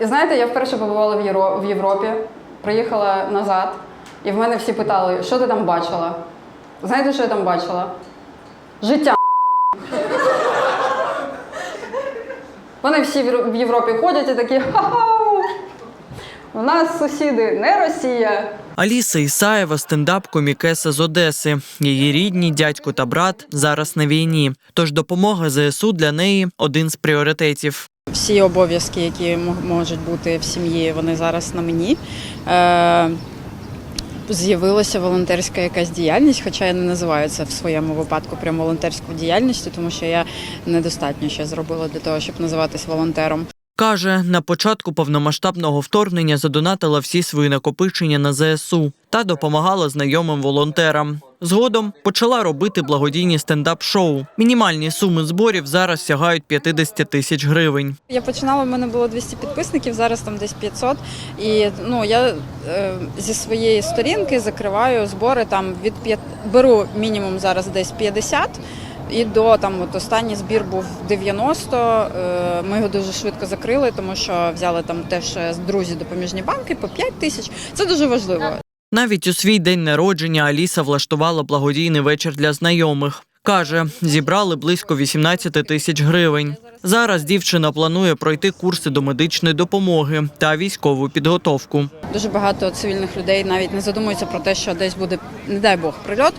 І знаєте, я вперше побувала в, Єро... в Європі, приїхала назад, і в мене всі питали, що ти там бачила? Знаєте, що я там бачила? Життя. Вони всі в Європі ходять і такі ха-ха. У нас сусіди не Росія. Аліса Ісаєва стендап-комікеса з Одеси. Її рідні, дядько та брат зараз на війні. Тож допомога ЗСУ для неї один з пріоритетів. Всі обов'язки, які можуть бути в сім'ї, вони зараз на мені. Е, З'явилася волонтерська якась діяльність, хоча я не називаю це в своєму випадку прям волонтерською діяльністю, тому що я недостатньо ще зробила для того, щоб називатись волонтером. Каже, на початку повномасштабного вторгнення задонатила всі свої накопичення на ЗСУ та допомагала знайомим волонтерам. Згодом почала робити благодійні стендап-шоу. Мінімальні суми зборів зараз сягають 50 тисяч гривень. Я починала, в мене було 200 підписників, зараз там десь 500. І ну я е, зі своєї сторінки закриваю збори там від 5, беру мінімум зараз десь 50. І до там от останній збір був 90. е, Ми його дуже швидко закрили, тому що взяли там теж е, друзі допоміжні банки по 5 тисяч. Це дуже важливо. Навіть у свій день народження Аліса влаштувала благодійний вечір для знайомих. Каже, зібрали близько 18 тисяч гривень. Зараз дівчина планує пройти курси до медичної допомоги та військову підготовку. Дуже багато цивільних людей навіть не задумуються про те, що десь буде, не дай Бог, прильот,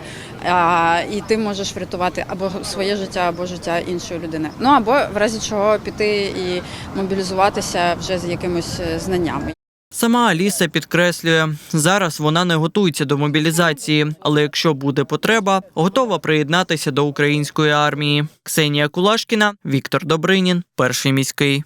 а, і ти можеш врятувати або своє життя, або життя іншої людини. Ну або в разі чого піти і мобілізуватися вже з якимось е, знаннями. Сама Аліса підкреслює, зараз вона не готується до мобілізації, але якщо буде потреба, готова приєднатися до української армії. Ксенія Кулашкіна, Віктор Добринін, перший міський.